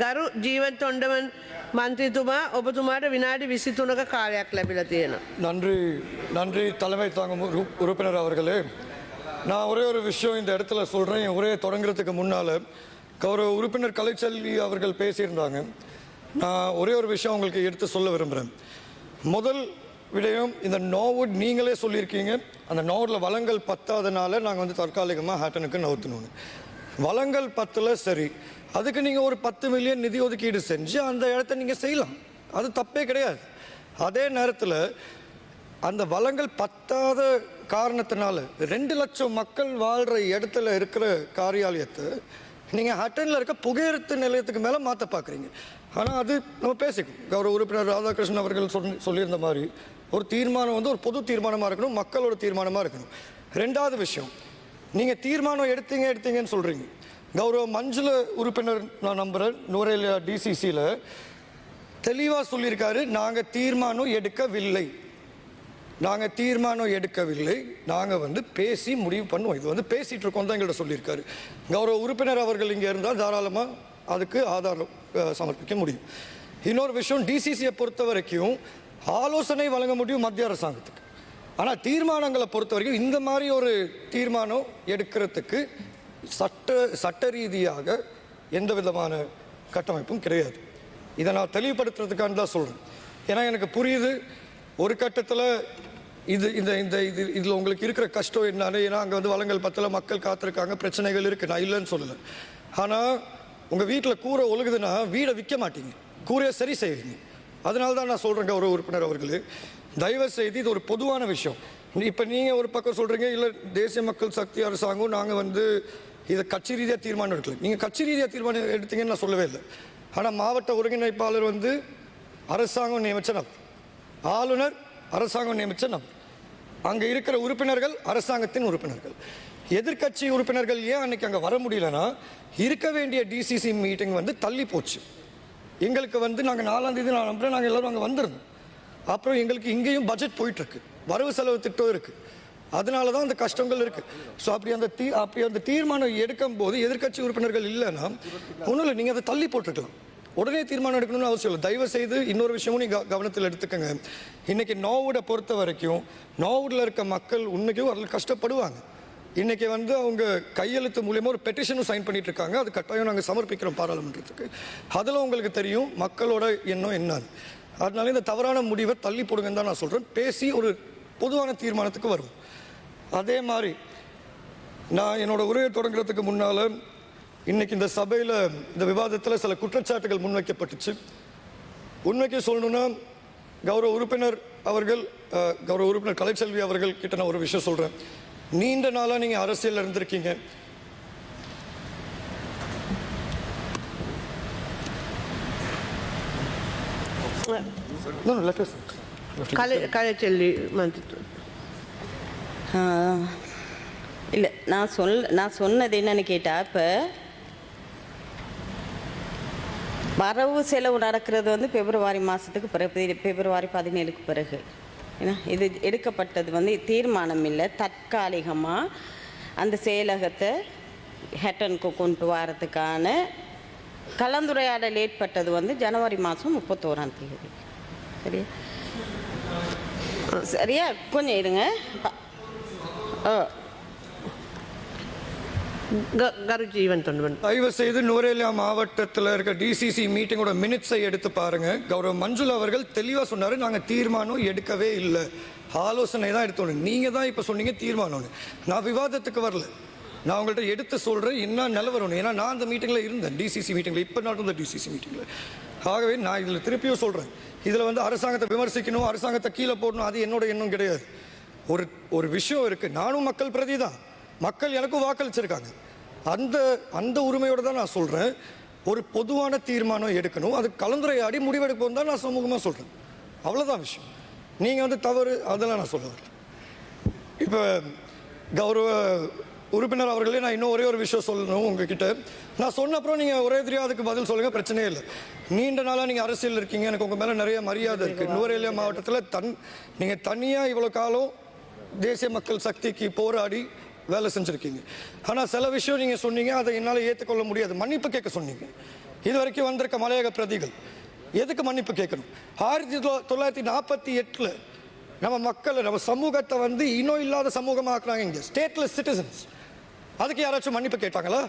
ගරු ජීවත් තොන්ඩවන් මන්ත්‍රීතුමා ඔබතුමාට විනාඩි විසිතුනක කාලයක් ලැබිල තියෙන. நன்றி நன்றி தலைமை தாங்கும் உறு- உறுப்பினர் அவர்களே நான் ஒரே ஒரு விஷயம் இந்த இடத்துல சொல்கிறேன் என் உரையை தொடங்குறதுக்கு முன்னால் கௌரவ உறுப்பினர் கலைச்செல்வி அவர்கள் பேசியிருந்தாங்க நான் ஒரே ஒரு விஷயம் உங்களுக்கு எடுத்து சொல்ல விரும்புகிறேன் முதல் விடயம் இந்த நோவுட் நீங்களே சொல்லியிருக்கீங்க அந்த நோவில் வளங்கள் பத்தாதனால நாங்கள் வந்து தற்காலிகமாக ஹேட்டனுக்கு நவுத்தணும்னு வளங்கள் பத்தில் சரி அதுக்கு நீங்கள் ஒரு பத்து மில்லியன் நிதி ஒதுக்கீடு செஞ்சு அந்த இடத்த நீங்கள் செய்யலாம். அது தப்பே கிடையாது. அதே நேரத்தில் அந்த வளங்கள் பத்தாத காரணத்தினால ரெண்டு லட்சம் மக்கள் வாழ்கிற இடத்துல இருக்கிற காரியாலயத்தை நீங்கள் ஹட்டனில் இருக்க புகையிரத்து நிலையத்துக்கு மேலே மாற்ற பார்க்குறீங்க ஆனால் அது நம்ம பேசிக்கணும் கௌரவ உறுப்பினர் ராதாகிருஷ்ணன் அவர்கள் சொன்ன சொல்லியிருந்த மாதிரி ஒரு தீர்மானம் வந்து ஒரு பொது தீர்மானமாக இருக்கணும் மக்களோட தீர்மானமாக இருக்கணும். ரெண்டாவது விஷயம் நீங்கள் தீர்மானம் எடுத்தீங்க எடுத்தீங்கன்னு சொல்கிறீங்க கௌரவ மஞ்சள் உறுப்பினர் நான் நம்புகிறேன் நூரேலியா டிசிசியில் தெளிவாக சொல்லியிருக்காரு நாங்கள் தீர்மானம் எடுக்கவில்லை. நாங்கள் தீர்மானம் எடுக்கவில்லை. நாங்கள் வந்து பேசி முடிவு பண்ணுவோம். இது வந்து பேசிகிட்டு இருக்கோம் தான் எங்கள்கிட்ட சொல்லியிருக்காரு. கௌரவ உறுப்பினர் அவர்கள் இங்கே இருந்தால் தாராளமாக அதுக்கு ஆதாரம் சமர்ப்பிக்க முடியும். இன்னொரு விஷயம் டிசிசியை பொறுத்த வரைக்கும் ஆலோசனை வழங்க முடியும் மத்திய அரசாங்கத்துக்கு. ஆனால் தீர்மானங்களை பொறுத்த வரைக்கும் இந்த மாதிரி ஒரு தீர்மானம் எடுக்கிறதுக்கு சட்ட சட்ட ரீதியாக எந்த விதமான கட்டமைப்பும் கிடையாது. இதை நான் தெளிவுபடுத்துறதுக்கான தான் சொல்கிறேன் ஏன்னா எனக்கு புரியுது ஒரு கட்டத்தில் இது இந்த இந்த இது இதில் உங்களுக்கு இருக்கிற கஷ்டம் என்னன்னு. ஏன்னா அங்கே வந்து வளங்கள் பத்தில் மக்கள் காத்திருக்காங்க பிரச்சனைகள் இருக்குது நான் இல்லைன்னு சொல்லலை. ஆனால் உங்கள் வீட்டில் கூரை ஒழுகுதுன்னா வீடை விற்க மாட்டீங்க. கூரையை சரி செய்வீங்க. அதனால தான் நான் சொல்கிறேங்க ஒரு உறுப்பினர் அவர்களே. தயவு செய்து இது ஒரு பொதுவான விஷயம். இப்போ நீங்கள் ஒரு பக்கம் சொல்கிறீங்க இல்லை தேசிய மக்கள் சக்தி அரசாங்கம் நாங்கள் வந்து இதை கட்சி ரீதியாக தீர்மானம் எடுக்கல. நீங்கள் கட்சி ரீதியாக தீர்மானம் எடுத்தீங்கன்னு நான் சொல்லவே இல்லை. ஆனால் மாவட்ட ஒருங்கிணைப்பாளர் வந்து அரசாங்கம் நியமிச்ச நபர் ஆளுநர் அரசாங்கம் நியமிச்ச நபர் அங்கே இருக்கிற உறுப்பினர்கள் அரசாங்கத்தின் உறுப்பினர்கள். எதிர்க்கட்சி உறுப்பினர்கள் ஏன் அன்னைக்கு அங்கே வர முடியலன்னா இருக்க வேண்டிய டிசிசி மீட்டிங் வந்து தள்ளி போச்சு. எங்களுக்கு வந்து நாங்கள் நாலாம் தேதி நான் நம்புறேன் நாங்கள் எல்லோரும் அங்கே வந்துருந்தோம். அப்புறம் எங்களுக்கு இங்கேயும் பட்ஜெட் போயிட்டுருக்கு வரவு செலவு திட்டம் இருக்குது அதனால தான் அந்த கஷ்டங்கள் இருக்குது ஸோ அப்படி அந்த தீ அப்படி அந்த தீர்மானம் எடுக்கும் போது எதிர்க்கட்சி உறுப்பினர்கள் இல்லைன்னா ஒன்றும் இல்லை நீங்கள் அதை தள்ளி போட்டிருக்கலாம் உடனே தீர்மானம் எடுக்கணும்னு அவசியம் இல்லை. தயவு செய்து இன்னொரு விஷயமும் நீங்கள் கவனத்தில் எடுத்துக்கோங்க. இன்னைக்கு நோவுடை பொறுத்த வரைக்கும் நோவுடில் இருக்க மக்கள் உன்னைக்கும் அதில் கஷ்டப்படுவாங்க. இன்றைக்கி வந்து அவங்க கையெழுத்து மூலியமாக ஒரு பெட்டிஷனும் சைன் பண்ணிட்டு இருக்காங்க அது கட்டாயம் நாங்கள் சமர்ப்பிக்கிறோம் பாராளுமன்றத்துக்கு. அதில் உங்களுக்கு தெரியும் மக்களோட எண்ணம் என்னன்னு. அதனால இந்த தவறான முடிவை தள்ளி போடுங்கன்னு தான் நான் சொல்கிறேன் பேசி ஒரு பொதுவான தீர்மானத்துக்கு வரும் அதே மாதிரி நான் என்னோடய உரையை தொடங்குறதுக்கு முன்னால் இன்றைக்கி இந்த சபையில் இந்த விவாதத்தில் சில குற்றச்சாட்டுகள் முன்வைக்கப்பட்டுச்சு. உண்மைக்கு சொல்லணும்னா கௌரவ உறுப்பினர் அவர்கள் கௌரவ உறுப்பினர் கலைச்செல்வி அவர்கள் கிட்ட நான் ஒரு விஷயம் சொல்கிறேன் நீண்ட நாளாக நீங்கள் அரசியலில் இருந்திருக்கீங்க. No, no, இல்லை நான் சொல் நான் சொன்னது என்னன்னு கேட்டால் இப்போ வரவு செலவு நடக்கிறது வந்து பிப்ரவரி மாதத்துக்கு பிறகு பிப்ரவரி பதினேழுக்கு பிறகு. ஏன்னா இது எடுக்கப்பட்டது வந்து தீர்மானம் இல்லை தற்காலிகமாக அந்த செயலகத்தை ஹெட்டனுக்கு கொண்டு வரதுக்கான கலந்துரையாடல் ஏற்பட்டது வந்து ஜனவரி மாதம் முப்பத்தோராம் தேதி. சரியா? சரியா? கொஞ்சம் இருங்க. கருஜீவன் தொண்டன் தயவு செய்து நூரேலியா மாவட்டத்தில் இருக்க டிசிசி மீட்டிங்கோட மினிட்ஸை எடுத்து பாருங்க. கௌரவ மஞ்சுளா அவர்கள் தெளிவாக சொன்னார். நாங்கள் தீர்மானம் எடுக்கவே இல்லை. ஆலோசனை தான் எடுத்தோம் நீங்கள் தான் இப்போ சொன்னீங்க தீர்மானம்னு. நான் விவாதத்துக்கு வரல. நான் உங்கள்கிட்ட எடுத்து சொல்கிறேன் என்ன நிலவரணும் ஏன்னா நான் அந்த மீட்டிங்கில் இருந்தேன். டிசிசி மீட்டிங்கில் இப்போ நடந்த டிசிசி மீட்டிங்கில் ஆகவே நான் இதில் திருப்பியும் சொல்கிறேன் இதில் வந்து அரசாங்கத்தை விமர்சிக்கணும் அரசாங்கத்தை கீழே போடணும். அது என்னோட எண்ணம் கிடையாது. ஒரு ஒரு விஷயம் இருக்குது நானும் மக்கள் பிரதி தான். மக்கள் எனக்கும் வாக்களிச்சிருக்காங்க. அந்த அந்த உரிமையோடு தான் நான் சொல்கிறேன் ஒரு பொதுவான தீர்மானம் எடுக்கணும். அது கலந்துரையாடி முடிவெடுப்போம் தான் நான் சமூகமாக சொல்கிறேன் அவ்வளோதான் விஷயம். நீங்கள் வந்து தவறு அதெல்லாம் நான் சொல்ல வரல. இப்போ கௌரவ உறுப்பினர் அவர்களே நான் இன்னும் ஒரே ஒரு விஷயம் சொல்லணும் உங்ககிட்ட. நான் சொன்ன அப்புறம் நீங்கள் ஒரே தெரியாது அதுக்கு பதில் சொல்லுங்கள் பிரச்சனையே இல்லை. நீண்ட நாளாக நீங்கள் அரசியல் இருக்கீங்க. எனக்கு உங்கள் மேலே நிறைய மரியாதை இருக்குது நுவரேலியா மாவட்டத்தில் தன் நீங்கள் தனியாக இவ்வளோ காலம் தேசிய மக்கள் சக்திக்கு போராடி வேலை செஞ்சுருக்கீங்க. ஆனால் சில விஷயம் நீங்கள் சொன்னீங்க அதை என்னால் ஏற்றுக்கொள்ள முடியாது. மன்னிப்பு கேட்க சொன்னீங்க. இது வரைக்கும் வந்திருக்க மலையக பிரதிகள் எதுக்கு மன்னிப்பு கேட்கணும்? ஆயிரத்தி தொ- தொள்ளாயிரத்தி நாற்பத்தி எட்டில் நம்ம மக்களை நம்ம சமூகத்தை வந்து இன்னும் இல்லாத சமூகமாக்குறாங்க இங்கே. ஸ்டேட்லெஸ் சிட்டிசன்ஸ் அதுக்கு யாராச்சும் மன்னிப்பு கேட்டாங்களா?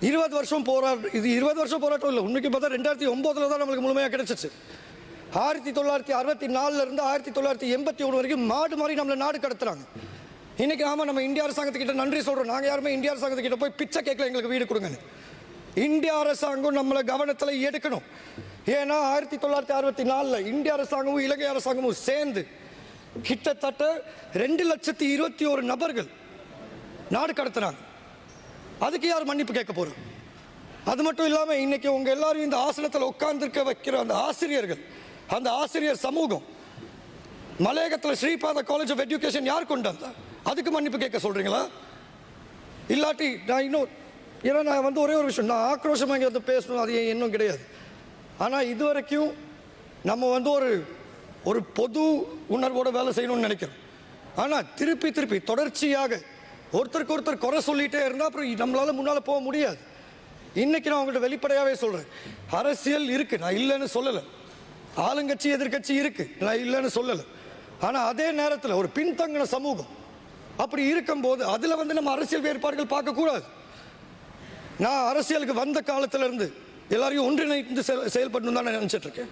இருபது வருஷம் போராட்டம் இது இருபது வருஷம் போராட்டம் இல்லை. உண்மைக்கு பார்த்தா ரெண்டாயிரத்தி ஒம்போதில் தான் நம்மளுக்கு முழுமையாக கிடைச்சிச்சு. ஆயிரத்தி தொள்ளாயிரத்தி அறுபத்தி நாலுலேருந்து ஆயிரத்தி தொள்ளாயிரத்தி எண்பத்தி ஒன்று வரைக்கும் மாடு மாதிரி நம்மளை நாடு கடத்துறாங்க. இன்றைக்கி நாம நம்ம இந்திய அரசாங்கத்துக்கிட்ட நன்றி சொல்கிறோம் நாங்கள் யாருமே இந்திய அரசாங்கத்துக்கிட்ட போய் பிச்சை கேட்கல எங்களுக்கு வீடு கொடுங்கன்னு. இந்திய அரசாங்கம் நம்மளை கவனத்தில் எடுக்கணும். ஏன்னா ஆயிரத்தி தொள்ளாயிரத்தி அறுபத்தி நாலில் இந்திய அரசாங்கமும் இலங்கை அரசாங்கமும் சேர்ந்து கிட்டத்தட்ட ரெண்டு லட்சத்தி இருபத்தி ஒரு நபர்கள் நாடு கடத்துனாங்க அதுக்கு யார் மன்னிப்பு கேட்க போகிறோம் அது மட்டும் இல்லாமல் இன்னைக்கு உங்கள் எல்லாரும் இந்த ஆசனத்தில் உட்காந்துருக்க வைக்கிற அந்த ஆசிரியர்கள் அந்த ஆசிரியர் சமூகம். மலையகத்தில் ஸ்ரீபாத காலேஜ் ஆஃப் எஜுகேஷன் யார் கொண்டு வந்தா? அதுக்கு மன்னிப்பு கேட்க சொல்கிறீங்களா இல்லாட்டி நான் இன்னும் ஏன்னா நான் வந்து ஒரே ஒரு விஷயம் நான் ஆக்ரோஷமாக இங்கே வந்து பேசணும் அது ஏன் இன்னும் கிடையாது. ஆனால் இது வரைக்கும் நம்ம வந்து ஒரு ஒரு பொது உணர்வோட வேலை செய்யணும்னு நினைக்கிறோம். ஆனால் திருப்பி திருப்பி தொடர்ச்சியாக ஒருத்தருக்கு ஒருத்தர் குறை சொல்லிகிட்டே இருந்தால் அப்புறம் நம்மளால் முன்னால் போக முடியாது. இன்றைக்கி நான் உங்கள்கிட்ட வெளிப்படையாகவே சொல்கிறேன் அரசியல் இருக்குது நான் இல்லைன்னு சொல்லலை. ஆளுங்கட்சி எதிர்க்கட்சி இருக்கு. நான் இல்லைன்னு சொல்லலை. ஆனால் அதே நேரத்தில் ஒரு பின்தங்கின சமூகம் அப்படி இருக்கும்போது அதில் வந்து நம்ம அரசியல் வேறுபாடுகள் பார்க்கக்கூடாது நான் அரசியலுக்கு வந்த காலத்திலேருந்து எல்லாரையும் ஒன்றிணைந்து செயல் செயல்படணும் தான் நான் நினச்சிட்ருக்கேன்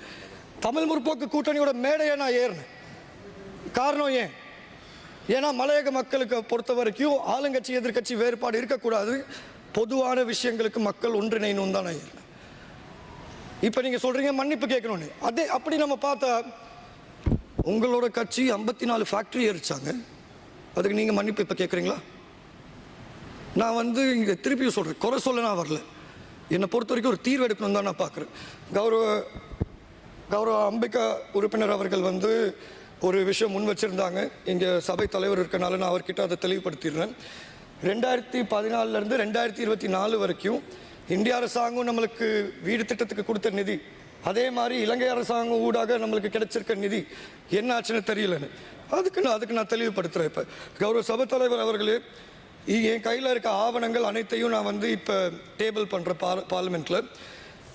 தமிழ் முற்போக்கு கூட்டணியோட மேடையை நான் ஏறினேன். காரணம் ஏன்? ஏன்னா மலையக மக்களுக்கு பொறுத்த வரைக்கும் ஆளுங்கட்சி எதிர்க்கட்சி வேறுபாடு இருக்கக்கூடாது. பொதுவான விஷயங்களுக்கு மக்கள் ஒன்றிணைணும் தான் நான் ஏறினேன். இப்போ நீங்கள் சொல்கிறீங்க மன்னிப்பு கேட்கணும்னு. அதே அப்படி நம்ம பார்த்தா உங்களோட கட்சி ஐம்பத்தி நாலு ஃபேக்ட்ரி எரிச்சாங்க அதுக்கு நீங்கள் மன்னிப்பு இப்போ கேட்குறீங்களா? நான் வந்து இங்கே திருப்பியும் சொல்கிறேன் குறை சொல்ல நான் வரல. என்னை பொறுத்த வரைக்கும் ஒரு தீர்வு எடுக்கணும் தான் நான் பார்க்குறேன். கௌரவ கௌரவ அம்பிகா உறுப்பினர் அவர்கள் வந்து ஒரு விஷயம் முன் வச்சிருந்தாங்க. இங்கே சபை தலைவர் இருக்கனால நான் அவர்கிட்ட அதை தெளிவுபடுத்திடுறேன். ரெண்டாயிரத்தி பதினாலிருந்து ரெண்டாயிரத்தி இருபத்தி நாலு வரைக்கும் இந்திய அரசாங்கம் நம்மளுக்கு வீடு திட்டத்துக்கு கொடுத்த நிதி. அதே மாதிரி இலங்கை அரசாங்கம் ஊடாக நம்மளுக்கு கிடைச்சிருக்க நிதி என்ன ஆச்சுன்னு தெரியலன்னு அதுக்கு நான் அதுக்கு நான் தெளிவுபடுத்துகிறேன் இப்போ. கௌரவ சபை தலைவர் அவர்களே என் கையில் இருக்க ஆவணங்கள் அனைத்தையும் நான் வந்து இப்போ டேபிள் பண்ணுறேன் பார் பார்லிமெண்ட்டில்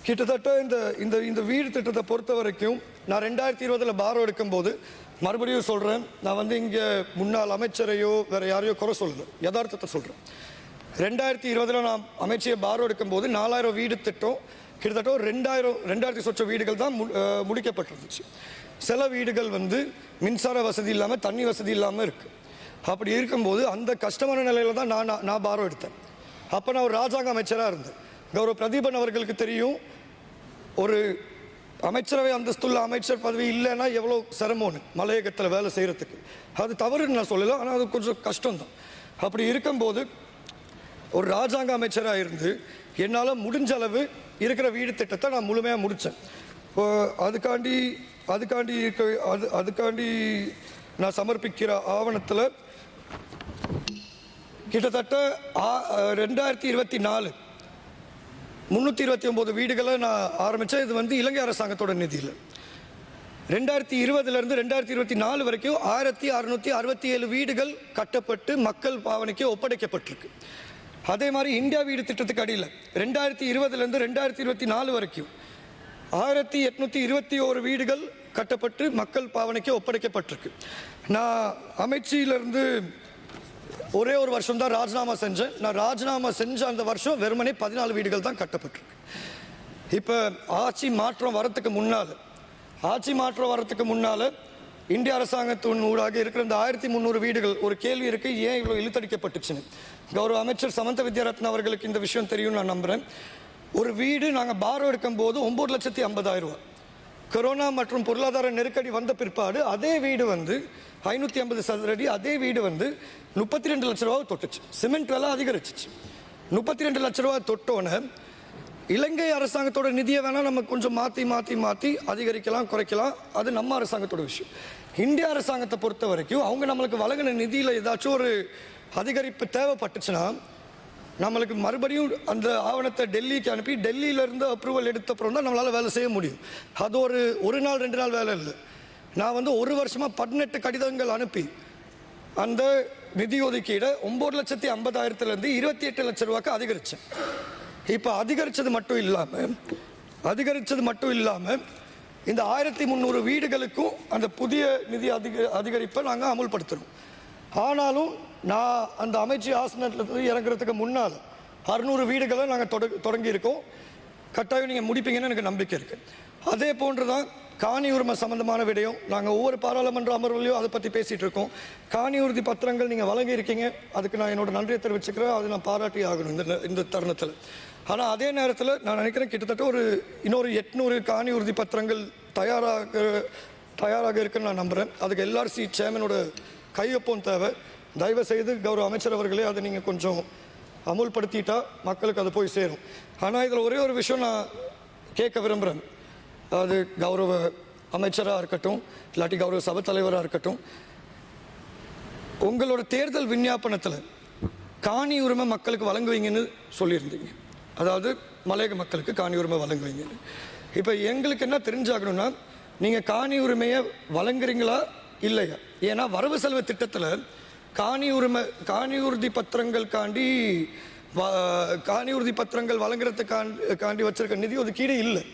கிட்டத்தட்ட இந்த இந்த இந்த வீடு திட்டத்தை பொறுத்த வரைக்கும் நான் ரெண்டாயிரத்தி இருபதில் பாரம் எடுக்கும்போது மறுபடியும் சொல்கிறேன் நான் வந்து இங்கே முன்னாள் அமைச்சரையோ வேறு யாரையோ குறை சொல்லுங்கள் யதார்த்தத்தை சொல்கிறேன் ரெண்டாயிரத்தி இருபதில் நான் அமைச்சியை பாரோ எடுக்கும்போது நாலாயிரம் வீடு திட்டம் கிட்டத்தட்ட ஒரு ரெண்டாயிரம் ரெண்டாயிரத்தி சொச்ச வீடுகள் தான் மு- முடிக்கப்பட்டிருந்துச்சு. சில வீடுகள் வந்து மின்சார வசதி இல்லாமல் தண்ணி வசதி இல்லாமல் இருக்குது அப்படி இருக்கும்போது அந்த கஷ்டமான நிலையில் தான் நான் நான் நான் பாரோ எடுத்தேன். அப்போ நான் ஒரு ராஜாங்க அமைச்சராக இருந்தேன். கௌரவ பிரதீபன் அவர்களுக்கு தெரியும் ஒரு அமைச்சரவை அந்தஸ்துள்ள அமைச்சர் பதவி இல்லைன்னா எவ்வளோ சிரமம்னு மலையகத்தில் வேலை செய்கிறதுக்கு அது தவறுன்னு நான் சொல்லலை ஆனால் அது கொஞ்சம் கஷ்டம்தான். அப்படி இருக்கும்போது ஒரு ராஜாங்க அமைச்சராக இருந்து என்னால் முடிஞ்ச அளவு இருக்கிற வீடு திட்டத்தை நான் முழுமையாக முடித்தேன் அதுக்காண்டி அதுக்காண்டி இருக்க அது அதுக்காண்டி நான் சமர்ப்பிக்கிற ஆவணத்தில் கிட்டத்தட்ட ஆ- ரெண்டாயிரத்தி இருபத்தி நாலு முந்நூற்றி இருபத்தி ஒம்பது வீடுகளை நான் ஆரம்பித்தேன் இது வந்து இலங்கை அரசாங்கத்தோட நிதியில். ரெண்டாயிரத்தி இருபதுலேருந்து ரெண்டாயிரத்தி இருபத்தி நாலு வரைக்கும் ஆயிரத்தி அறுநூற்றி அறுபத்தி ஏழு வீடுகள் கட்டப்பட்டு மக்கள் பாவனைக்கு ஒப்படைக்கப்பட்டிருக்கு. அதே மாதிரி இந்தியா வீடு திட்டத்துக்கு அடியில். ரெண்டாயிரத்தி இருபதுலேருந்து ரெண்டாயிரத்தி இருபத்தி நாலு வரைக்கும் ஆயிரத்தி எட்நூற்றி இருபத்தி ஓரு வீடுகள் கட்டப்பட்டு மக்கள் பாவனைக்கு ஒப்படைக்கப்பட்டிருக்கு. நான் அமைச்சியிலிருந்து ஒரே ஒரு வருஷம் தான் ராஜினாமா செஞ்சேன். நான் ராஜினாமா செஞ்ச அந்த வருஷம் வெறுமனே பதினாலு வீடுகள் தான் கட்டப்பட்டிருக்கு. இப்போ ஆட்சி மாற்றம் வரத்துக்கு முன்னால் ஆட்சி மாற்றம் வரத்துக்கு முன்னால் இந்திய அரசாங்கத்தின் ஊடாக இருக்கிற இந்த ஆயிரத்தி முந்நூறு வீடுகள் ஒரு கேள்வி இருக்கு ஏன் இவ்வளோ இழுத்தடிக்கப்பட்டுச்சுன்னு? கௌரவ அமைச்சர் சமந்த வித்யாரத்ன அவர்களுக்கு இந்த விஷயம் தெரியும் நான் நம்புகிறேன் ஒரு வீடு நாங்கள் பாரோ எடுக்கும் போது ஒம்பது லட்சத்தி ஐம்பதாயிரம் ரூபா கொரோனா மற்றும் பொருளாதார நெருக்கடி வந்த பிற்பாடு அதே வீடு வந்து ஐநூற்றி ஐம்பது சதுரடி அதே வீடு வந்து முப்பத்தி ரெண்டு லட்ச ரூபா தொட்டுச்சு. சிமெண்ட் விலை அதிகரிச்சிச்சு. முப்பத்தி ரெண்டு லட்ச ரூபா தொட்டோன்னே இலங்கை அரசாங்கத்தோட நிதியை வேணால் நம்ம கொஞ்சம் மாற்றி மாற்றி மாற்றி அதிகரிக்கலாம் குறைக்கலாம். அது நம்ம அரசாங்கத்தோட விஷயம். இந்திய அரசாங்கத்தை பொறுத்த வரைக்கும் அவங்க நம்மளுக்கு வழங்கின நிதியில் ஏதாச்சும் ஒரு அதிகரிப்பு தேவைப்பட்டுச்சுன்னா நம்மளுக்கு மறுபடியும் அந்த ஆவணத்தை டெல்லிக்கு அனுப்பி டெல்லியிலேருந்து அப்ரூவல் எடுத்த அப்புறம் தான் நம்மளால் வேலை செய்ய முடியும். அது ஒரு ஒரு நாள் ரெண்டு நாள் வேலை இல்லை. நான் வந்து ஒரு வருஷமாக பதினெட்டு கடிதங்கள் அனுப்பி அந்த நிதி ஒதுக்கீடை ஒம்பது லட்சத்தி ஐம்பதாயிரத்துலேருந்து இருபத்தி எட்டு லட்ச ரூபாய்க்கு அதிகரித்தேன் இப்போ அதிகரித்தது மட்டும் இல்லாமல் அதிகரித்தது மட்டும் இல்லாமல் இந்த ஆயிரத்தி முந்நூறு வீடுகளுக்கும் அந்த புதிய நிதி அதிக அதிகரிப்பை நாங்கள் அமுல்படுத்துகிறோம் ஆனாலும் நான் அந்த அமைச்சு ஆசனத்தில் இறங்குறதுக்கு முன்னால் அறுநூறு வீடுகளை நாங்கள் தொட தொடங்கியிருக்கோம். கட்டாயம் நீங்கள் முடிப்பீங்கன்னு எனக்கு நம்பிக்கை இருக்குது அதே போன்று தான் காணி உரிமை சம்மந்தமான விடயம். நாங்கள் ஒவ்வொரு பாராளுமன்ற அமர்வுலையும் அதை பற்றி பேசிகிட்டு இருக்கோம். காணி உறுதி பத்திரங்கள் நீங்கள் வழங்கியிருக்கீங்க. அதுக்கு நான் என்னோட நன்றியை தெரிவிச்சுக்கிறேன். அதை நான் பாராட்டி ஆகணும் இந்த இந்த தருணத்தில். ஆனால் அதே நேரத்தில் நான் நினைக்கிறேன் கிட்டத்தட்ட ஒரு இன்னொரு எட்நூறு காணி உறுதி பத்திரங்கள் தயாராக தயாராக இருக்குன்னு நான் நம்புகிறேன் அதுக்கு எல்ஆர்சி சேர்மனோட கையொப்பம் தேவை. தயவு செய்து கௌரவ அமைச்சர் அவர்களே அதை நீங்கள் கொஞ்சம் அமுல்படுத்திட்டா மக்களுக்கு அது போய் சேரும். ஆனால் இதில் ஒரே ஒரு விஷயம் நான் கேட்க விரும்புகிறேன் அது கௌரவ அமைச்சராக இருக்கட்டும் இல்லாட்டி கௌரவ சபை தலைவராக இருக்கட்டும். உங்களோட தேர்தல் விஞ்ஞாபனத்தில் காணி உரிமை மக்களுக்கு வழங்குவீங்கன்னு சொல்லியிருந்தீங்க. அதாவது மலையக மக்களுக்கு காணி உரிமை வழங்குவீங்க. இப்போ எங்களுக்கு என்ன தெரிஞ்சாகணும்னா நீங்கள் காணி உரிமையை வழங்குறீங்களா இல்லையா? ஏன்னா வரவு செலவு திட்டத்தில் காணி உரிமை காணி உறுதி பத்திரங்களுக்காண்டி வ- காணி உறுதி பத்திரங்கள் வழங்குறதுக்காண்டி காண்டி வச்சிருக்க நிதி ஒதுக்கீடு இல்லை.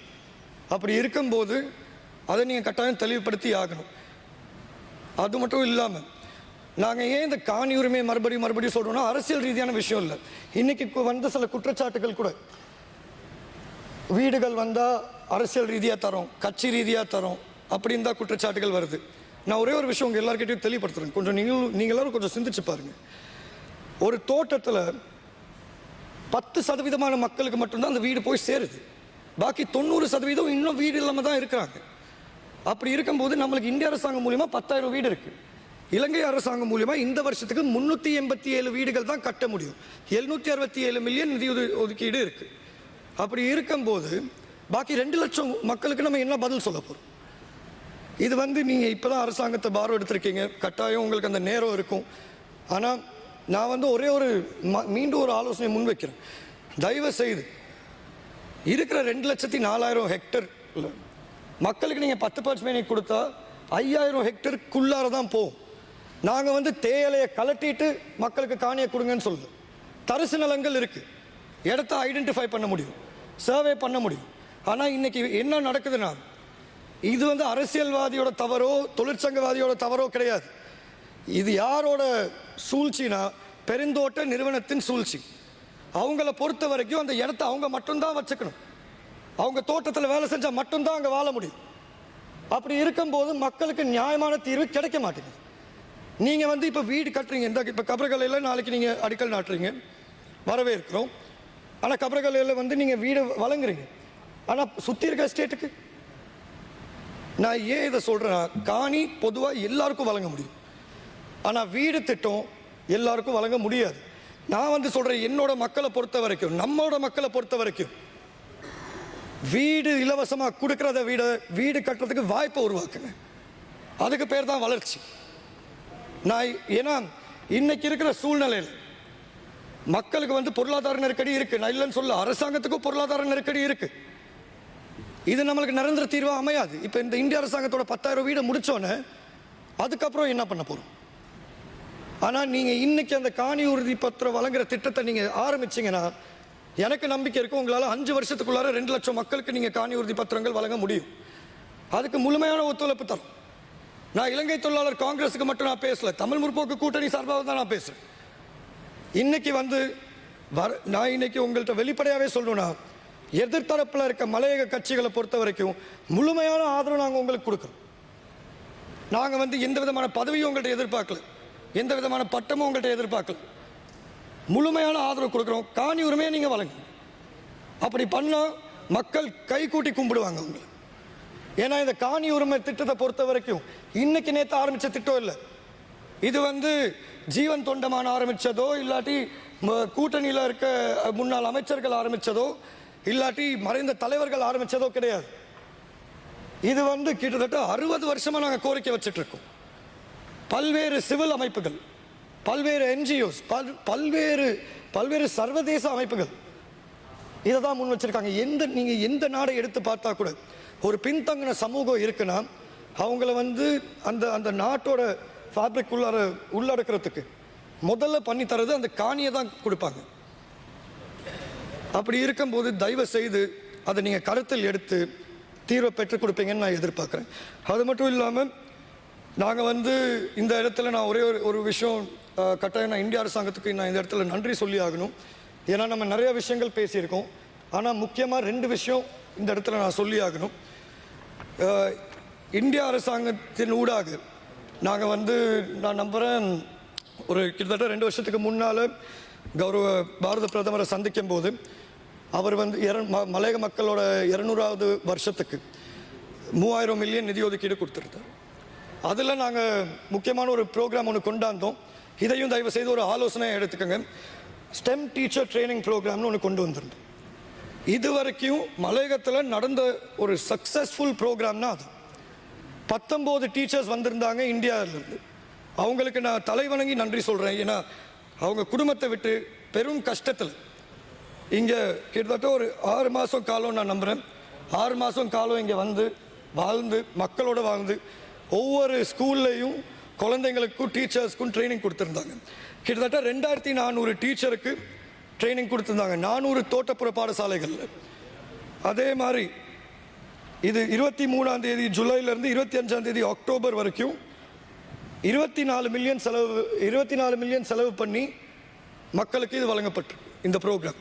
அப்படி இருக்கும்போது அதை நீங்கள் கட்டாயம் தெளிவுபடுத்தி ஆகணும். அது மட்டும் இல்லாமல் நாங்கள் ஏன் இந்த காணி உரிமையை மறுபடியும் மறுபடியும் சொல்கிறோம்னா அரசியல் ரீதியான விஷயம் இல்லை. இன்றைக்கி வந்த சில குற்றச்சாட்டுகள் கூட. வீடுகள் வந்தால் அரசியல் ரீதியாக தரோம் கட்சி ரீதியாக தரோம் அப்படின்னு தான் குற்றச்சாட்டுகள் வருது. நான் ஒரே ஒரு விஷயம் உங்கள் எல்லாருக்கிட்டையும் தெளிவுபடுத்துகிறேன் கொஞ்சம் நீங்கள் நீங்கள் எல்லோரும் கொஞ்சம் சிந்திச்சு பாருங்கள் ஒரு தோட்டத்தில் பத்து சதவீதமான மக்களுக்கு மட்டும்தான் அந்த வீடு போய் சேருது. பாக்கி தொண்ணூறு சதவீதம் இன்னும் வீடு இல்லாமல் தான் இருக்கிறாங்க. அப்படி இருக்கும்போது நம்மளுக்கு இந்திய அரசாங்கம் மூலிமா பத்தாயிரம் வீடு இருக்குது இலங்கை அரசாங்கம் மூலியமாக இந்த வருஷத்துக்கு முன்னூற்றி எண்பத்தி ஏழு வீடுகள் தான் கட்ட முடியும். எழுநூற்றி அறுபத்தி ஏழு மில்லியன் நிதி ஒதுக்கீடு இருக்கு. அப்படி இருக்கும்போது பாக்கி ரெண்டு லட்சம் மக்களுக்கு நம்ம என்ன பதில் சொல்ல போகிறோம் இது வந்து நீங்கள் இப்போ தான் அரசாங்கத்தை பாரம் எடுத்திருக்கீங்க. கட்டாயம் உங்களுக்கு அந்த நேரம் இருக்கும். ஆனால் நான் வந்து ஒரே ஒரு ம- மீண்டும் ஒரு ஆலோசனை முன்வைக்கிறேன் தயவு செய்து இருக்கிற ரெண்டு லட்சத்தி நாலாயிரம் ஹெக்டர் மக்களுக்கு நீங்கள் பத்து பர்சன்ட் கொடுத்தா ஐயாயிரம் ஹெக்டருக்குள்ளார தான் போகும். நாங்கள் வந்து தேயிலையை கலட்டிட்டு மக்களுக்கு காணியை கொடுங்கன்னு சொல்லுது தரிசு நிலங்கள் இருக்குது இடத்த ஐடென்டிஃபை பண்ண முடியும். சர்வே பண்ண முடியும். ஆனால் இன்றைக்கி என்ன நடக்குதுன்னா இது வந்து அரசியல்வாதியோட தவறோ தொழிற்சங்கவாதியோட தவறோ கிடையாது. இது யாரோட சூழ்ச்சினா பெருந்தோட்ட நிறுவனத்தின் சூழ்ச்சி. அவங்கள பொறுத்த வரைக்கும் அந்த இடத்த அவங்க மட்டும்தான் வச்சுக்கணும். அவங்க தோட்டத்தில் வேலை செஞ்சால் மட்டும்தான் அங்கே வாழ முடியும். அப்படி இருக்கும்போது மக்களுக்கு நியாயமான தீர்வு கிடைக்க மாட்டேங்குது. நீங்கள் வந்து இப்போ வீடு கட்டுறீங்க. இந்த இப்போ கபரகலையில் நாளைக்கு நீங்கள் அடிக்கல் நாட்டுறீங்க. வரவேற்கிறோம். ஆனால் கபரகலையில் வந்து நீங்கள் வீடு வழங்குறீங்க. ஆனால் சுற்றி இருக்க ஸ்டேட்டுக்கு நான் ஏன் இதை சொல்கிறேன்னா காணி பொதுவாக எல்லாருக்கும் வழங்க முடியும். ஆனால் வீடு திட்டம் எல்லாருக்கும் வழங்க முடியாது. நான் வந்து சொல்கிறேன் என்னோட மக்களை பொறுத்த வரைக்கும் நம்மளோட மக்களை பொறுத்த வரைக்கும் வீடு இலவசமாக கொடுக்குறத வீட வீடு கட்டுறதுக்கு வாய்ப்பை உருவாக்குங்க. அதுக்கு பேர் தான் வளர்ச்சி. நான் ஏன்னா இன்னைக்கு இருக்கிற சூழ்நிலையில் மக்களுக்கு வந்து பொருளாதார நெருக்கடி இருக்கு. நான் இல்லைன்னு சொல்ல அரசாங்கத்துக்கும் பொருளாதார நெருக்கடி இருக்கு. இது நம்மளுக்கு நிரந்தர தீர்வாக அமையாது. இப்போ இந்த இந்திய அரசாங்கத்தோட பத்தாயிரம் வீடு முடித்தோன்னே அதுக்கப்புறம் என்ன பண்ண போகிறோம் ஆனால் நீங்கள் இன்னைக்கு அந்த காணி உறுதி பத்திரம் வழங்குற திட்டத்தை நீங்கள் ஆரம்பிச்சீங்கன்னா எனக்கு நம்பிக்கை இருக்கும் உங்களால் அஞ்சு வருஷத்துக்குள்ளார ரெண்டு லட்சம் மக்களுக்கு நீங்கள் காணி உறுதி பத்திரங்கள் வழங்க முடியும். அதுக்கு முழுமையான ஒத்துழைப்பு தரும். நான் இலங்கை தொழிலாளர் காங்கிரஸுக்கு மட்டும் நான் பேசல. தமிழ் முற்போக்கு கூட்டணி சார்பாக தான் நான் பேசுகிறேன் இன்னைக்கு வந்து வர நான் இன்னைக்கு உங்கள்கிட்ட வெளிப்படையாகவே சொல்லணும்னா எதிர்த்தரப்பில் இருக்க மலையக கட்சிகளை பொறுத்த வரைக்கும் முழுமையான ஆதரவு நாங்கள் உங்களுக்கு கொடுக்குறோம். நாங்கள் வந்து எந்த விதமான பதவியும் உங்கள்கிட்ட எதிர்பார்க்கல. எந்த விதமான பட்டமும் உங்கள்கிட்ட எதிர்பார்க்கல. முழுமையான ஆதரவு கொடுக்குறோம். காணி உரிமையை நீங்கள் வழங்குங்க அப்படி பண்ணால் மக்கள் கை கூட்டி கும்பிடுவாங்க உங்களை. ஏன்னா இந்த காணி உரிமை திட்டத்தை பொறுத்த வரைக்கும் இன்னைக்கு நேற்று ஆரம்பித்த திட்டம் இல்லை. இது வந்து ஜீவன் தொண்டமான ஆரம்பித்ததோ இல்லாட்டி கூட்டணியில் இருக்க முன்னாள் அமைச்சர்கள் ஆரம்பித்ததோ இல்லாட்டி மறைந்த தலைவர்கள் ஆரம்பித்ததோ கிடையாது. இது வந்து கிட்டத்தட்ட அறுபது வருஷமாக நாங்கள் கோரிக்கை வச்சிட்ருக்கோம் பல்வேறு சிவில் அமைப்புகள் பல்வேறு என்ஜிஓஸ் பல் பல்வேறு பல்வேறு சர்வதேச அமைப்புகள் இதை தான் முன் வச்சிருக்காங்க. எந்த நீங்கள் எந்த நாடை எடுத்து பார்த்தா கூட ஒரு பின்தங்கின சமூகம் இருக்குன்னா அவங்கள வந்து அந்த அந்த நாட்டோட ஃபேப்ரிக் உள்ளார உள்ளடக்கிறதுக்கு முதல்ல பண்ணி தரது அந்த காணியை தான் கொடுப்பாங்க. அப்படி இருக்கும்போது தயவு செய்து அதை நீங்கள் கருத்தில் எடுத்து தீர்வை பெற்றுக் கொடுப்பீங்கன்னு நான் எதிர்பார்க்குறேன். அது மட்டும் இல்லாமல் நாங்கள் வந்து இந்த இடத்துல நான் ஒரே ஒரு ஒரு விஷயம் கட்டாயம் நான் இந்திய அரசாங்கத்துக்கு நான் இந்த இடத்துல நன்றி சொல்லி ஆகணும். ஏன்னா நம்ம நிறைய விஷயங்கள் பேசியிருக்கோம். ஆனால் முக்கியமாக ரெண்டு விஷயம் இந்த இடத்துல நான் சொல்லி ஆகணும். இந்திய அரசாங்கத்தின் ஊடாக நாங்கள் வந்து நான் நம்புகிறேன் ஒரு கிட்டத்தட்ட ரெண்டு வருஷத்துக்கு முன்னால் கௌரவ பாரத பிரதமரை சந்திக்கும் போது அவர் வந்து இர மலையக மக்களோட இரநூறாவது வருஷத்துக்கு மூவாயிரம் மில்லியன் நிதி ஒதுக்கீடு கொடுத்துருந்தார். அதில் நாங்கள் முக்கியமான ஒரு ப்ரோக்ராம் ஒன்று கொண்டாந்தோம். இதையும் தயவு செய்து ஒரு ஆலோசனை எடுத்துக்கோங்க. ஸ்டெம் டீச்சர் ட்ரைனிங் ப்ரோக்ராம்னு ஒன்று கொண்டு வந்திருந்தோம். இது வரைக்கும் மலையகத்தில் நடந்த ஒரு சக்ஸஸ்ஃபுல் ப்ரோக்ராம்னா அது. பத்தொம்போது டீச்சர்ஸ் வந்திருந்தாங்க இந்தியாவிலேருந்து அவங்களுக்கு நான் தலைவணங்கி நன்றி சொல்கிறேன் ஏன்னா அவங்க குடும்பத்தை விட்டு பெரும் கஷ்டத்தில். இங்கே கிட்டத்தட்ட ஒரு ஆறு மாதம் காலம் நான் நம்புகிறேன் ஆறு மாதம் காலம் இங்கே வந்து வாழ்ந்து மக்களோட வாழ்ந்து ஒவ்வொரு ஸ்கூல்லையும் குழந்தைங்களுக்கும் டீச்சர்ஸ்க்கும் ட்ரைனிங் கொடுத்துருந்தாங்க. கிட்டத்தட்ட ரெண்டாயிரத்தி நானூறு டீச்சருக்கு ட்ரைனிங் கொடுத்துருந்தாங்க. நானூறு தோட்டப்புற பாடசாலைகளில் அதே மாதிரி இது இருபத்தி மூணாம் தேதி ஜூலைலேருந்து இருபத்தி அஞ்சாம் தேதி அக்டோபர் வரைக்கும் இருபத்தி நாலு மில்லியன் செலவு இருபத்தி நாலு மில்லியன் செலவு பண்ணி மக்களுக்கு இது வழங்கப்பட்டு இந்த ப்ரோக்ராம்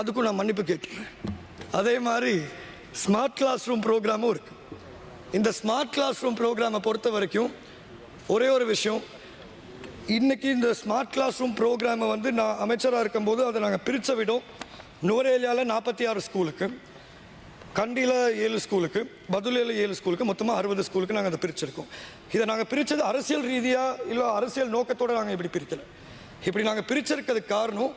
அதுக்கும் நான் மன்னிப்பு கேட்டுறேன் அதே மாதிரி ஸ்மார்ட் கிளாஸ் ரூம் ப்ரோக்ராமும் இருக்குது இந்த ஸ்மார்ட் கிளாஸ் ரூம் ப்ரோக்ராமை பொறுத்த வரைக்கும் ஒரே ஒரு விஷயம் இன்னைக்கு இந்த ஸ்மார்ட் கிளாஸ் ரூம் ப்ரோக்ராமை வந்து நான் அமைச்சராக இருக்கும்போது அதை நாங்கள் பிரித்த விடும் நுவரேலியாவில் நாற்பத்தி ஆறு ஸ்கூலுக்கு கண்டியில் ஏழு ஸ்கூலுக்கு பதுலையில் ஏழு ஸ்கூலுக்கு மொத்தமாக அறுபது ஸ்கூலுக்கு நாங்கள் அதை பிரிச்சிருக்கோம். இதை நாங்கள் பிரித்தது அரசியல் ரீதியாக இல்லை அரசியல் நோக்கத்தோடு நாங்கள் இப்படி பிரிக்கலை. இப்படி நாங்கள் பிரிச்சிருக்கிறதுக்கு காரணம்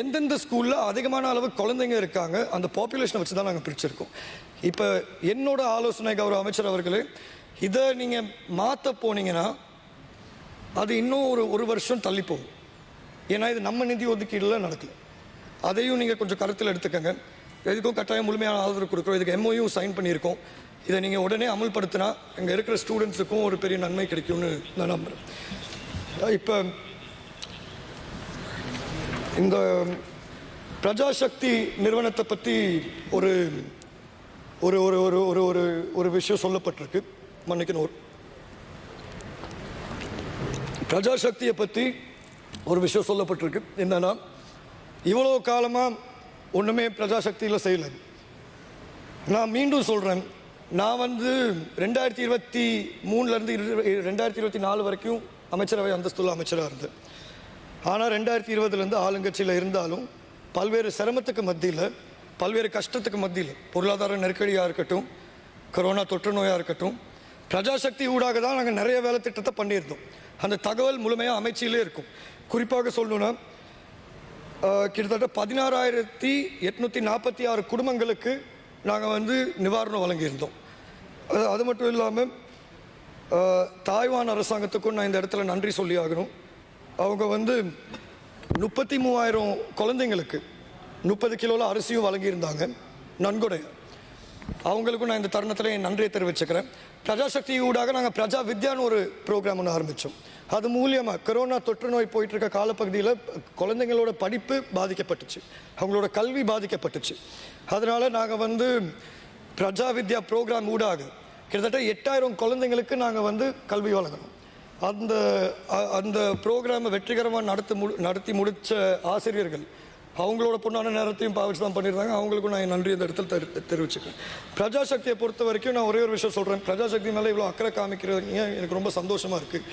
எந்தெந்த ஸ்கூலில் அதிகமான அளவு குழந்தைங்க இருக்காங்க அந்த பாப்புலேஷனை வச்சு தான் நாங்கள் பிரிச்சிருக்கோம். இப்போ என்னோட ஆலோசனை கௌரவ அமைச்சர் அவர்களே இதை நீங்கள் மாற்ற போனீங்கன்னா அது இன்னும் ஒரு ஒரு வருஷம் தள்ளி போகும் ஏன்னா இது நம்ம நிதி ஒதுக்கீடுல நடக்கல. அதையும் நீங்கள் கொஞ்சம் கருத்தில் எடுத்துக்கோங்க. எதுக்கும் கட்டாயம் முழுமையான ஆதரவு கொடுக்குறோம். இதுக்கு எம்ஓயும் சைன் பண்ணியிருக்கோம். இதை நீங்கள் உடனே அமல்படுத்தினா இங்கே இருக்கிற ஸ்டூடெண்ட்ஸுக்கும் ஒரு பெரிய நன்மை கிடைக்கும்னு நான் நம்புகிறேன் இப்போ இந்த பிரஜாசக்தி நிறுவனத்தை பற்றி ஒரு ஒரு ஒரு ஒரு ஒரு ஒரு ஒரு விஷயம் சொல்லப்பட்டிருக்கு. மன்னிக்கணும். ஒரு பிரஜாசக்தியை பற்றி ஒரு விஷயம் சொல்லப்பட்டிருக்கு. என்னென்னா இவ்வளோ காலமாக ஒன்றுமே பிரஜாசக்தியில் செய்யலை. நான் மீண்டும் சொல்கிறேன் நான் வந்து ரெண்டாயிரத்தி இருபத்தி மூணுலேருந்து ரெண்டாயிரத்தி இருபத்தி நாலு வரைக்கும் அமைச்சரவை அந்தஸ்துள்ள அமைச்சராக இருந்தேன். ஆனால் ரெண்டாயிரத்தி இருபதுலேருந்து ஆளுங்கட்சியில் இருந்தாலும் பல்வேறு சிரமத்துக்கு மத்தியில் பல்வேறு கஷ்டத்துக்கு மத்தியில் பொருளாதார நெருக்கடியாக இருக்கட்டும் கொரோனா தொற்று நோயாக இருக்கட்டும் பிரஜாசக்தி ஊடாக தான் நாங்கள் நிறைய வேலை திட்டத்தை பண்ணியிருந்தோம். அந்த தகவல் முழுமையாக அமைச்சியிலே இருக்கும். குறிப்பாக சொல்லணும்னா கிட்டத்தட்ட பதினாறாயிரத்தி எட்நூற்றி நாற்பத்தி ஆறு குடும்பங்களுக்கு நாங்கள் வந்து நிவாரணம் வழங்கியிருந்தோம். அது அது மட்டும் இல்லாமல் தாய்வான் அரசாங்கத்துக்கும் நான் இந்த இடத்துல நன்றி சொல்லி ஆகணும். அவங்க வந்து முப்பத்தி மூவாயிரம் குழந்தைங்களுக்கு முப்பது கிலோவில் அரிசியும் வழங்கியிருந்தாங்க. நன்கொடை அவங்களுக்கும் நான் இந்த தருணத்தில் என் நன்றியை தெரிவிச்சுக்கிறேன். பிரஜாசக்தி ஊடாக நாங்கள் பிரஜா வித்யான்னு ஒரு ப்ரோக்ராம் ஒன்று ஆரம்பித்தோம் அது மூலியமாக கொரோனா தொற்று நோய் போயிட்டு இருக்க காலப்பகுதியில் குழந்தைங்களோட படிப்பு பாதிக்கப்பட்டுச்சு. அவங்களோட கல்வி பாதிக்கப்பட்டுச்சு. அதனால் நாங்கள் வந்து பிரஜா வித்யா ப்ரோக்ராம் ஊடாக கிட்டத்தட்ட எட்டாயிரம் குழந்தைங்களுக்கு நாங்கள் வந்து கல்வி வழங்கணும். அந்த அந்த ப்ரோக்ராமை வெற்றிகரமாக நடத்தி மு நடத்தி முடித்த ஆசிரியர்கள் அவங்களோட பொண்ணான நேரத்தையும் பாவிச்சு தான் பண்ணியிருந்தாங்க அவங்களுக்கும் நான் நன்றி இந்த இடத்துல தெரி தெரிவிச்சுக்கிறேன். பிரஜாசக்தியை பொறுத்த வரைக்கும் நான் ஒரே ஒரு விஷயம் சொல்கிறேன் பிரஜாசக்தி மேலே இவ்வளோ அக்கறை காமிக்கிறீங்க எனக்கு ரொம்ப சந்தோஷமாக இருக்குது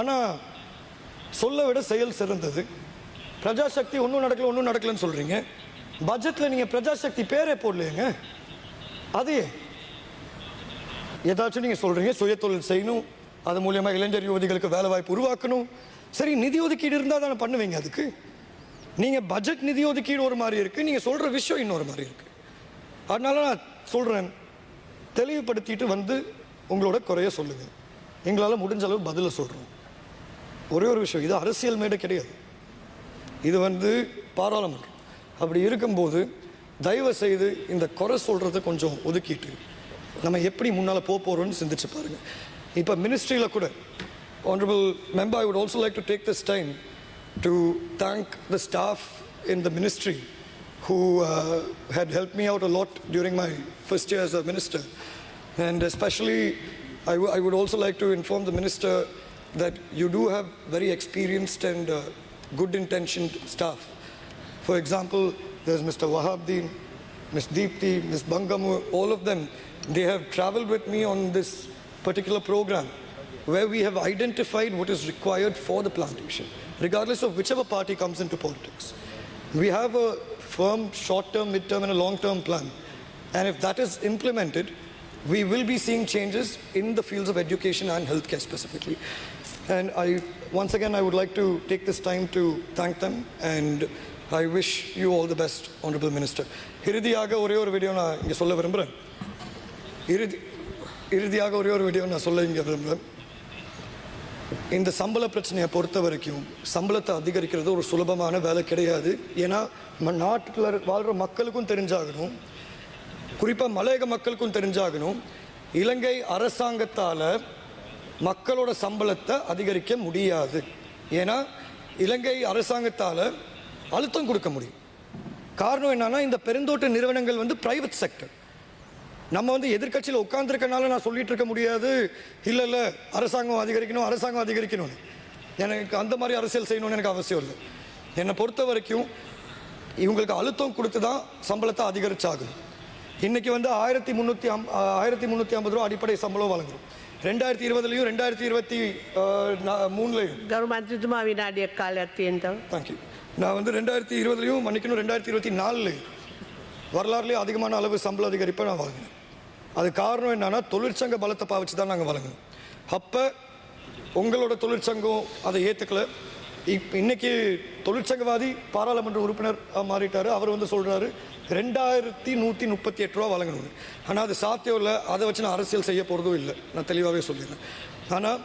ஆனால் சொல்ல விட செயல் சிறந்தது. பிரஜாசக்தி ஒன்றும் நடக்கல ஒன்றும் நடக்கலன்னு சொல்கிறீங்க பட்ஜெட்டில் நீங்கள் பிரஜாசக்தி பேரே போடலையேங்க. அது ஏதாச்சும் நீங்கள் சொல்கிறீங்க சுயத்தொழில் செய்யணும் அது மூலியமாக இளைஞர் யுவதிகளுக்கு வேலை வாய்ப்பு உருவாக்கணும். சரி நிதி ஒதுக்கீடு இருந்தால் தானே பண்ணுவீங்க அதுக்கு? நீங்கள் பட்ஜெட் நிதி ஒதுக்கீடு ஒரு மாதிரி இருக்குது நீங்கள் சொல்கிற விஷயம் இன்னொரு மாதிரி இருக்குது அதனால நான் சொல்கிறேன் தெளிவுபடுத்திட்டு வந்து உங்களோட குறைய சொல்லுங்கள் எங்களால் முடிஞ்ச அளவு பதிலை சொல்கிறோம் ஒரே ஒரு விஷயம் இது அரசியல் மேடை கிடையாது. இது வந்து பாராளுமன்றம் அப்படி இருக்கும்போது தயவு செய்து இந்த குறை சொல்கிறத கொஞ்சம் ஒதுக்கிட்டு நம்ம எப்படி முன்னால் போக போகிறோம்னு சிந்திச்சு பாருங்கள் இப்போ மினிஸ்ட்ரியில் கூட honourable member I would also like to take this time to thank the staff in the ministry who uh, had helped me out a lot during my first year as a minister. And especially, I, would also like to inform the minister that you do have very experienced and uh, good intentioned staff. For example, there's Mr. Wahabdeen, Ms. Deepthi, Ms. Bangamu, all of them, they have traveled with me on this particular program where we have identified what is required for the plantation, regardless of whichever party comes into politics. We have a firm short term, mid term, and a long term plan. And if that is implemented, we will be seeing changes in the fields of education and healthcare specifically. And I, once again, I would like to take this time to thank them and I wish you all the best, Honorable Minister. இறுதியாக ஒரே ஒரு video நான் இங்கே சொல்ல விரும்புகிறேன் இறுதி இறுதியாக ஒரே ஒரு வீடியோ நான் சொல்ல இங்கே விரும்புகிறேன் இந்த சம்பள பிரச்சனையை பொறுத்த வரைக்கும் சம்பளத்தை அதிகரிக்கிறது ஒரு சுலபமான வேலை கிடையாது. ஏன்னா நம்ம நாட்டில் வாழ்கிற மக்களுக்கும் தெரிஞ்சாகணும். குறிப்பாக மலையக மக்களுக்கும் தெரிஞ்சாகணும். இலங்கை அரசாங்கத்தால் மக்களோட சம்பளத்தை அதிகரிக்க முடியாது. ஏன்னா இலங்கை அரசாங்கத்தால் அழுத்தம் கொடுக்க முடியும். காரணம் என்னன்னா இந்த பெருந்தோட்ட நிறுவனங்கள் வந்து பிரைவேட் செக்டர் நம்ம வந்து எதிர்கட்சியில் உட்காந்துருக்கனால நான் சொல்லிட்டு இருக்க முடியாது. இல்லை இல்லை அரசாங்கம் அதிகரிக்கணும் அரசாங்கம் அதிகரிக்கணும்னு. எனக்கு அந்த மாதிரி அரசியல் செய்யணும்னு எனக்கு அவசியம் இல்லை. என்னை பொறுத்த வரைக்கும் இவங்களுக்கு அழுத்தம் கொடுத்து தான் சம்பளத்தை அதிகரிச்சாகும் இன்றைக்கி வந்து ஆயிரத்தி முந்நூற்றி ஐம் ஆயிரத்தி முந்நூற்றி ஐம்பது ரூபா அடிப்படை சம்பளம் வழங்குறோம். ரெண்டாயிரத்தி இருபதுலையும் ரெண்டாயிரத்தி இருபத்தி மூணுலையும். கவர்மெண்ட் காலத்தின் தேங்க்யூ நான் வந்து ரெண்டாயிரத்தி இருபதுலையும் மன்னிக்கணும் ரெண்டாயிரத்தி இருபத்தி நாலுலையும். வரலாறுலேயும் அதிகமான அளவு சம்பள அதிகரிப்பை நான் வாங்கினேன். அது காரணம் என்னன்னா தொழிற்சங்க பலத்தை பாவிச்சு தான் நாங்கள் வழங்கினோம் அப்போ உங்களோட தொழிற்சங்கம் அதை ஏற்றுக்கல இப் இன்னைக்கு தொழிற்சங்கவாதி பாராளுமன்ற உறுப்பினர் மாறிட்டார். அவர் வந்து சொல்கிறாரு ரெண்டாயிரத்தி நூற்றி முப்பத்தி எட்டு ரூபா வழங்கணும் ஆனால் அது சாத்தியம் இல்லை. அதை வச்சு நான் அரசியல் செய்ய போகிறதும் இல்லை. நான் தெளிவாகவே சொல்லிடுறேன். ஆனால்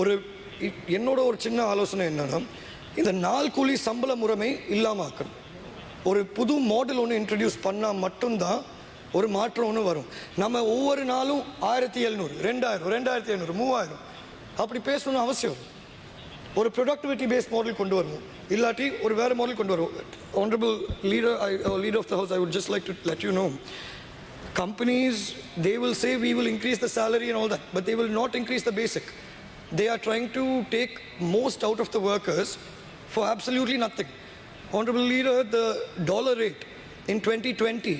ஒரு என்னோட ஒரு சின்ன ஆலோசனை என்னென்னா இந்த நாள் கூலி சம்பள முறைமை இல்லாமல் ஆக்கணும். ஒரு புது மாடல் ஒன்று இன்ட்ரடியூஸ் பண்ணால் மட்டும்தான் ஒரு மாற்றம் ஒன்று வரும் நம்ம ஒவ்வொரு நாளும் ஆயிரத்தி எழுநூறு ரெண்டாயிரம் ரெண்டாயிரத்தி எழுநூறு மூவாயிரம் அப்படி பேசணும்னு அவசியம் ஒரு ப்ரொடக்டிவிட்டி பேஸ்ட் மாடல் கொண்டு வரணும் இல்லாட்டி ஒரு வேறு மாடல் கொண்டு வருவோம் honourable leader I lead of the house I would just like to let you know companies they will say we will increase the salary and all that but they will not increase the basic they are trying to take most out of the workers for absolutely nothing honourable leader the dollar rate in twenty twenty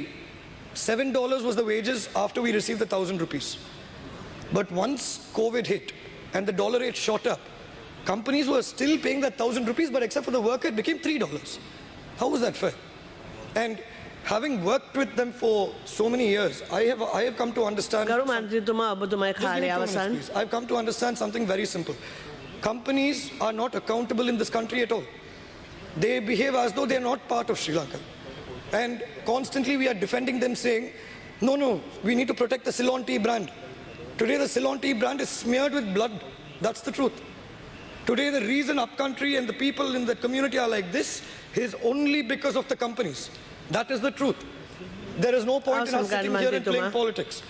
seven dollars was the wages after we received the thousand rupees. But once COVID hit and the dollar rate shot up, companies were still paying that thousand rupees, but except for the worker, it became three dollars. How was that fair? And having worked with them for so many years, I have I have come to understand. I've come to understand something very simple. Companies are not accountable in this country at all. They behave as though they are not part of Sri Lanka. And constantly we are defending them saying, no, no, we need to protect the Ceylon tea brand. Today the Ceylon tea brand is smeared with blood. That's the truth. Today, the reason upcountry and the people in the community are like this is only because of the companies. That is the truth. There is no point in us sitting here and playing politics.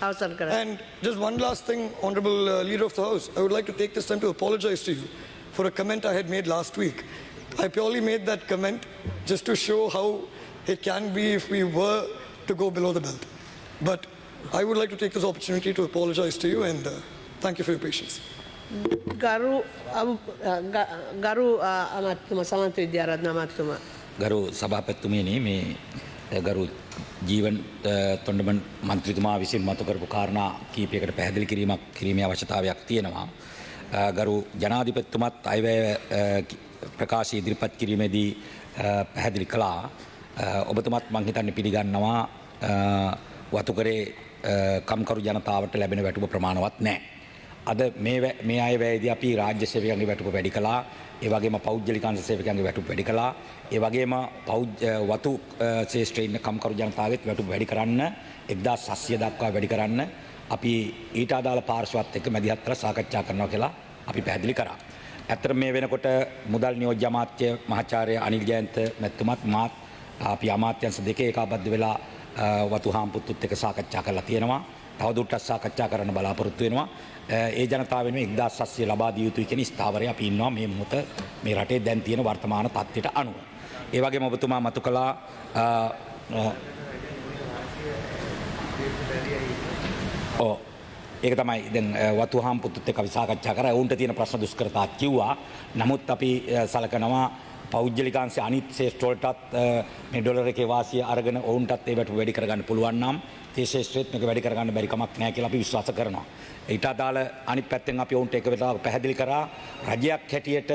And just one last thing, Honorable uh, Leader of the House, I would like to take this time to apologize to you for a comment I had made last week. I purely made that comment just to show how it can be if we were to go below the belt. But I would like to take this opportunity to apologize to you and uh, thank you for your patience. ගරු ගරු අමත්තුම සමන්ත විද්‍යාරත්න අමත්තුමා. ගරු සභාපැත්තුමේනේ මේ ගරු ජීවන් තොන්ඩමන් මන්ත්‍රතුමා විසින් මතු කරපු කාරණා කීපයකට පැහැදිලි කිරීමක් කිරීමේ අවශ්‍යතාවයක් තියෙනවා. ගරු ජනාධිපත්තුමත් අයිවැය ප්‍රකාශ ඉදිරිපත් කිරීමේදී පැහැදිලි කළා. අ, ඔබතුමත් මංහිතන්න පිළිගන්නවා අ, වතුකරේ අ, කම්කරු ජනතාවට ලැබෙන වැටුප ප්‍රමාණවත් නෑ. අද මේ වැ- මේ අය වැෑදි අපි රාජ්‍ය සේවකන්ගේ වැටුප වැඩි කලා ඒවගේම පෞද්ගලිකාන්ත සේවකන්ගේ වැටු වැඩි කලා ඒවගේම පෞද්ජ වතු ශේෂත්‍රයින්න කම්කරු ජනතාවත් වැටු වැඩි කරන්න එක්දා සස්ය දක්වා වැඩි කරන්න අපි ඊට අදාළ පාර්ශවත් එක මැදිහත්තර සාකච්ඡා කරනවා කියලා අපි පැහැදිලි කරා. ඇතර මේ වෙනකොට මුදල් නියෝජ්‍ය අමාත්‍ය මහාචාරය අනිල් ජයන්ත මැත්තුමත් මාත් අපි අමාත්‍යන්ස දෙක ඒකාබද්ධ වෙලා අ, වතු හාම්පුත්තුත් එක සාකච්ඡා කරලා තියෙනවා තවදුරටත් සාකච්ඡා කරන්න බලාපොරොත්තු වෙනවා අ, ඒ ජනතාව වෙනුවෙන් එක්දා සස්ය ලබා දිය යුතුයි කියන ස්ථාවරය අපි ඉන්නවා මේ මොහොත මේ රටේ දැන් තියෙන වර්තමාන තත්ත්වයට අනුව. ඒ වගේම ඔබතුමා මතු කළා අ, අ, ඕ ඒක තමයි දැන් අ, වතු හාම්පුතුත් එක්ක අපි සාකච්ඡා කරා. ඔවුන්ට තියෙන ප්‍රශ්න දුෂ්කරතාත් කිව්වා. නමුත් අපි අ, සලකනවා පෞද්ගලිකාංශ අනිත් ශේෂ්ඨවලටත් අ, මේ ඩොලර් එකේ වාසිය අරගෙන ඔවුන්ටත් ඒ වැටු වැඩි කරගන්න පුළුවන් නම් ඒ ශේෂ්ත්‍රයේත් මේක වැඩි කරගන්න බැරි කමක් නැහැ කියලා අපි විශ්වාස කරනවා. ඊට අදාළ අනිත් පැත්තෙන් අපි ඔවුන්ට එක වෙලාවක පැහැදිලි කරා රජයක් හැටියට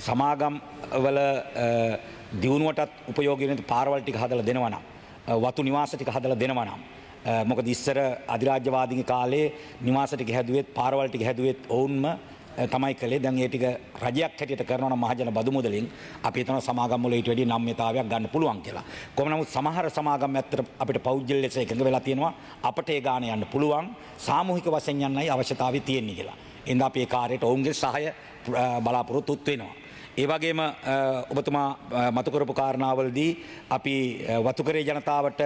සමාගම් වල අ, දියුණුවටත් උපයෝගී වෙන පාරවල් ටික හදලා දෙනවා නම් අ, වතු නිවාස ටික හදලා දෙනවා නම් අ, මොකද ඉස්සර අධිරාජ්‍යවාදීගේ කාලේ නිවාස ටික හැදුවෙත් පාරවල් ටික හැදුවෙත් ඔවුන්ම අ, තමයි කළේ දැන් ඒ ටික රජයක් හැටියට කරනවා නම් මහජන බදු මුදලින් අපි හිතනවා සමාගම් වල ඊට වැඩි නම්‍යතාවයක් ගන්න පුළුවන් කියලා. කොහොම නමුත් සමහර සමාගම් ඇත්තට අපිට පෞද්ගල ලෙස එකඟ වෙලා තියෙනවා අපට ඒ ගාන යන්න පුළුවන් සාමූහික වශයෙන් යන්නයි අවශ්‍යතාවය තියෙන්නේ කියලා. එඳ අපි ඒ කාර්යයට ඔවුන්ගේ සහාය අ, බලාපොරොත්තුත් වෙනවා. ඒ වගේම අ, ඔබතුමා අ, මතු කරපු කාරණාවලදී අපි අ, වතුකරේ ජනතාවට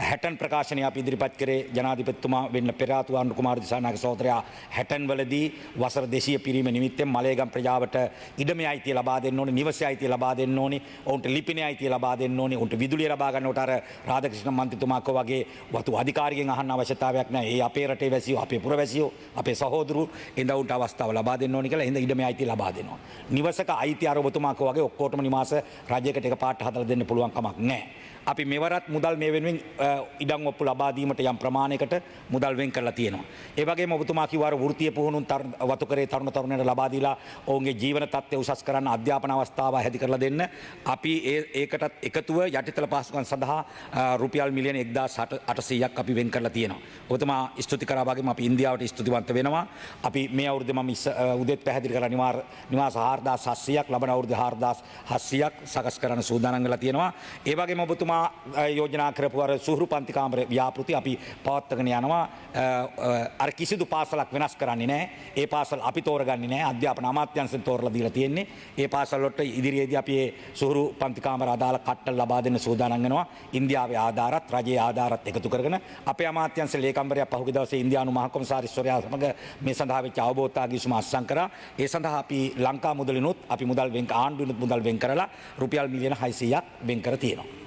හැටන් ප්‍රකාශනය අපි ඉදිරිපත් කරේ ජනාධිපතිතුමා වෙන්න පෙර ආතු ආණ්ඩු කුමාර දිසානායක සහෝදරයා හැටන් වලදී වසර 200 පිරීම නිමිත්තෙන් මලේගම් ප්‍රජාවට ඉඩමේ අයිතිය ලබා දෙන්න ඕනේ නිවසේ අයිතිය ලබා දෙන්න ඕනේ ඔවුන්ට ලිපිනේ අයිතිය ලබා දෙන්න ඕනේ ඔවුන්ට විදුලිය ලබා ගන්නකොට අර රාධකෘෂ්ණ මන්ත්‍රීතුමා කෝ වගේ වතු අධිකාරියෙන් අහන්න අවශ්‍යතාවයක් නැහැ. ඒ අපේ රටේ වැසියෝ අපේ පුරවැසියෝ අපේ සහෝදරු එඳ උන්ට අවස්ථාව ලබා දෙන්න ඕනේ කියලා එඳ ඉඩමේ අයිතිය ලබා දෙනවා. නිවසක අයිතිය අර ඔබතුමා කෝ වගේ ඔක්කොටම නිවාස රජයකට එකපාරට හදලා දෙන්න පුළුවන් කමක් නැහැ. අපි මෙවරත් මුදල් මේ වෙනුවෙන් අ, ඉඩම් ඔප්පු ලබා දීමට යම් ප්‍රමාණයකට මුදල් වෙන් කරලා තියෙනවා. ඒ වගේම ඔබතුමා කිව්වා අර වෘත්තීය පුහුණුන් තරුණ- වතුකරේ තරුණ තරුණයන්ට ලබා දීලා ඔවුන්ගේ ජීවන තත්ත්වය උසස් කරන්න අධ්‍යාපන අවස්ථාව හැදි කරලා දෙන්න අපි ඒ ඒකටත් එකතුව යටිතල පහසුකම් සඳහා අ, රුපියල් මිලියන 1800ක් අපි වෙන් කරලා තියෙනවා. ඔබතුමා ස්තුති කරා වගේම අපි ඉන්දියාවට ස්තුතිවන්ත වෙනවා. අපි මේ අවුරුද්දේ මම ඉස්ස- අ, උදෙත් පැහැදිලි කරලා නිවාර නිවාස 4700ක් ලබන අවුරුද්දේ 4700ක් සකස් කරන්න සූදානම් වෙලා තියෙනවා. ඒ වගේම ඔබතුමා අ, යෝජනා කරපු අර සුහුරු පන්ති කාමර ව්‍යාපෘති අපි පවත්වාගෙන යනවා. අ, අ, අර කිසිදු පාසලක් වෙනස් කරන්නේ නැහැ. ඒ පාසල් අපි තෝරගන්නේ නැහැ. අධ්‍යාපන අමාත්‍යාංශයෙන් තෝරලා දීලා තියෙන්නේ. ඒ පාසල් වලට ඉදිරියේදී අපි ඒ සුහුරු පන්ති කාමර අදාළ කට්ටල් ලබා දෙන්න සූදානම් වෙනවා. ඉන්දියාවේ ආධාරත් රජයේ ආධාරත් එකතු කරගෙන අපේ අමාත්‍යංශ ලේකම්වරයා පහුගිය දවසේ ඉන්දියානු මහ කොමසාරිස්වරයා සමග මේ සඳහා වෙච්ච අවබෝධතා ගිවිසුම අත්සන් කරා. ඒ සඳහා අපි ලංකා මුදලිනුත් අපි මුදල් වෙන් ආණ්ඩුවිනුත් මුදල් වෙන් කරලා රුපියල් මිලියන 600ක් වෙන් කර තියෙනවා.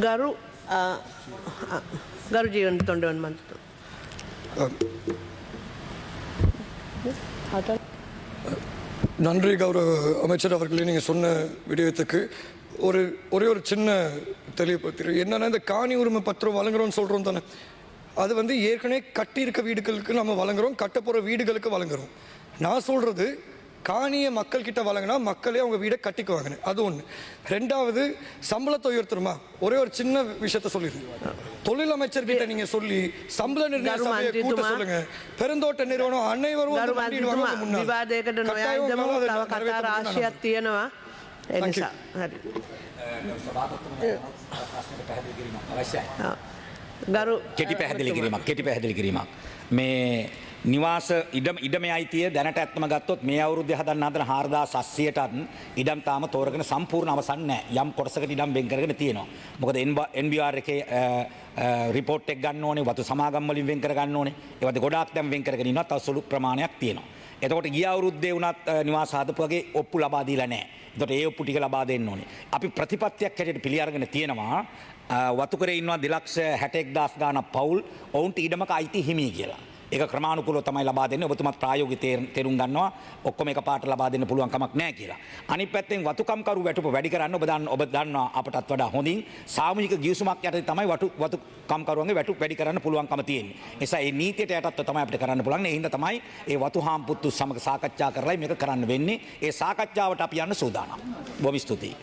ಗರು ಗರು ಜೀವನ ತೊಂಡವನ್ ಬಂತು நன்றி கௌரவ அமைச்சர் அவர்களே நீங்கள் சொன்ன விடயத்துக்கு ஒரு ஒரே ஒரு சின்ன தெளிவுபடுத்துகிறேன் என்னென்னா இந்த காணி உரிமை பத்திரம் வழங்குறோம்னு சொல்கிறோம் தானே அது வந்து ஏற்கனவே கட்டியிருக்க வீடுகளுக்கு நம்ம வழங்குறோம் கட்ட வீடுகளுக்கு வழங்குறோம் நான் சொல்கிறது காணியை மக்கள் கிட்ட வழங்கினா மக்களே அவங்க வீடை கட்டிக்குவாங்க அது ஒன்று ரெண்டாவது சம்பளத்தை உயர்த்துருமா ஒரே ஒரு சின்ன விஷயத்த சொல்லிடுறேன் தொழில் அமைச்சர் கிட்ட நீங்க சொல்லி சம்பள நிர்ணய கரு சபையை கூட்ட மந்திரித்துமா. சொல்லுங்க பெருந்தோட்ட நிறுவனம் அனைவரும் ගරු வந்து மண்டியிடுவாங்க මන්ත්‍රීතුමා உங்க முன்னால. විවාදයකට கட்டாயம் නොයයිදම உங்களால அதை තව කතා நிறைவேற்ற முடியும் நான் රාශියක් තියෙනවා. ඒ Thank you. නිසා හරි. ආ. ගරු කෙටි පැහැදිලි කිරීමක් කෙටි පැහැදිලි කිරීමක්. මේ නිවාස ඉඩම ඉඩම අයිතිය දැනට ඇත්ම ගත්තොත් මේ අවුරුද්ධ හදන්න හදන හාරදා සස්සියටත් ඉඩම් තාම තෝරගෙන සම්පූර්ණ අවසන් නෑ යම් කොටසකට ඉඩම් වෙන් කරගෙන තියෙනවා. මොකද NBR එකේ රිපෝට් එක ගන්න ඕනේ වතු සමාගම් වලින් වෙන් කර ගන්න ඕනේ. ඒවත් ගොඩාක් දැන් වෙන් කරගෙන ඉන්නවා තව සුළු ප්‍රමාණයක් තියෙනවා. එතකොට ගිය අවුරුද්දේ වුණත් අ, නිවාස හදපු වගේ ඔප්පු ලබා දීලා නැහැ. එතකොට ඒ ඔප්පු ටික ලබා දෙන්න ඕනේ. අපි ප්‍රතිපත්තියක් හැටියට පිළි අරගෙන තියෙනවා අ, වතුකරේ ඉන්නවා 261000 ගාණක් පවුල් ඔවුන්ට ඉඩමක අයිති හිමි කියලා. ඒක ක්‍රමානුකූලව තමයි ලබා දෙන්නේ. ඔබතුමත් ප්‍රායෝගික තේර- තේරුම් ගන්නවා ඔක්කොම එකපාරට ලබා දෙන්න පුළුවන් කමක් නැහැ කියලා. අනිත් පැත්තෙන් වතුකම්කරු වැටුප වැඩි කරන්න ඔබ දන්න ඔබ දන්නවා අපටත් වඩා හොඳින් සාමූහික ගිවිසුමක් යටතේ තමයි වතු වතුකම්කරුවන්ගේ වැටුප වැඩි කරන්න පුළුවන්කම තියෙන්නේ. ඒ නිසා මේ නීතියට යටත්ව තමයි අපිට කරන්න පුළුවන්. ඒ හින්දා තමයි මේ වතු හාම්පුත්තු සමග සාකච්ඡා කරලා මේක කරන්න වෙන්නේ. ඒ සාකච්ඡාවට අපි යන්න සූදානම්. බොහොම ස්තුතියි.